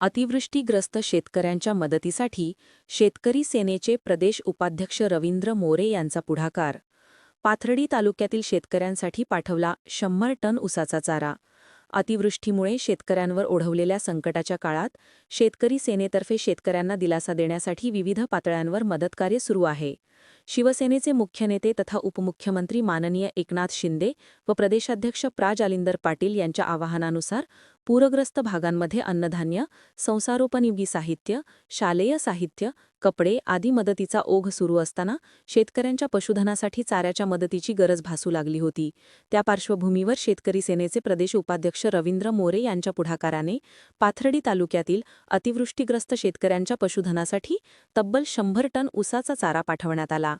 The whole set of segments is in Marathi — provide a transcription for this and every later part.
अतिवृष्टीग्रस्त शेतकऱ्यांच्या मदतीसाठी शेतकरी सेनेचे प्रदेश उपाध्यक्ष रवींद्र मोरे यांचा पुढाकार. पाथर्डी तालुक्यातील शेतकऱ्यांसाठी पाठवला शंभर टन उसाचा चारा. अतिवृष्टीमुळे शेतकऱ्यांवर ओढवलेल्या संकटाच्या काळात शेतकरी सेनेतर्फे शेतकऱ्यांना दिलासा देण्यासाठी विविध पातळ्यांवर मदतकार्य सुरू आहे. शिवसेनेचे मुख्य नेते तथा उपमुख्यमंत्री माननीय एकनाथ शिंदे व प्रदेशाध्यक्ष प्रा जालिंदर पाटील यांच्या आवाहनानुसार पूरग्रस्त भागांमध्ये अन्नधान्य संसारोपयोगी साहित्य शालेय साहित्य कपडे आदी मदतीचा ओघ सुरू असताना शेतकऱ्यांच्या पशुधनासाठी चाऱ्याच्या मदतीची गरज भासू लागली होती. त्या पार्श्वभूमीवर शेतकरी सेनेचे प्रदेश उपाध्यक्ष रवींद्र मोरे यांच्या पुढाकाराने पाथर्डी तालुक्यातील अतिवृष्टीग्रस्त शेतकऱ्यांच्या पशुधनासाठी तब्बल शंभर टन उसाचा चारा पाठवण्यात आला.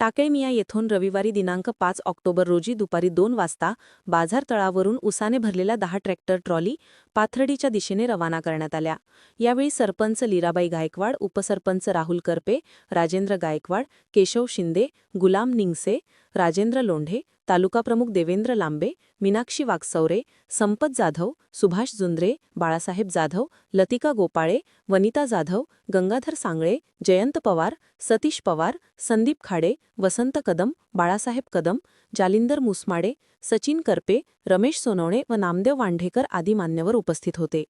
टाकेळमिया येथून रविवारी दिनांक पाच ऑक्टोबर रोजी दुपारी दोन वाजता बाजार तळावरून उसाने भरलेल्या दहा ट्रॅक्टर ट्रॉली पाथर्डीच्या दिशेने रवाना करण्यात आल्या. यावेळी सरपंच लीराबाई गायकवाड उपसरपंच राहुल करपे राजेंद्र गायकवाड केशव शिंदे गुलाम निंगसे राजेंद्र लोंढे तालुकाप्रमुख देवेंद्र लांबे मीनाक्षी वागसौरे संपत जाधव सुभाष जुंद्रे बाळासाहेब जाधव लतिका गोपाळे वनिता जाधव गंगाधर सांगळे जयंत पवार सतीश पवार संदीप खाडे वसंत कदम बाळासाहेब कदम जालिंदर मुसमाडे सचिन करपे रमेश सोनवणे व नामदेव वांढेकर आदी मान्यवर उपस्थित होते.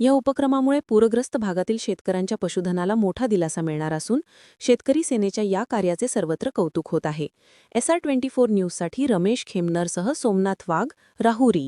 या उपक्रमामुळे पूरग्रस्त भागातील शेतकऱ्यांच्या पशुधनाला मोठा दिलासा मिळणार असून शेतकरी सेनेच्या या कार्याचे सर्वत्र कौतुक होत आहे. एसआर ट्वेंटी फोर न्यूजसाठी रमेश खेमनरसह सोमनाथ वाघ राहुरी.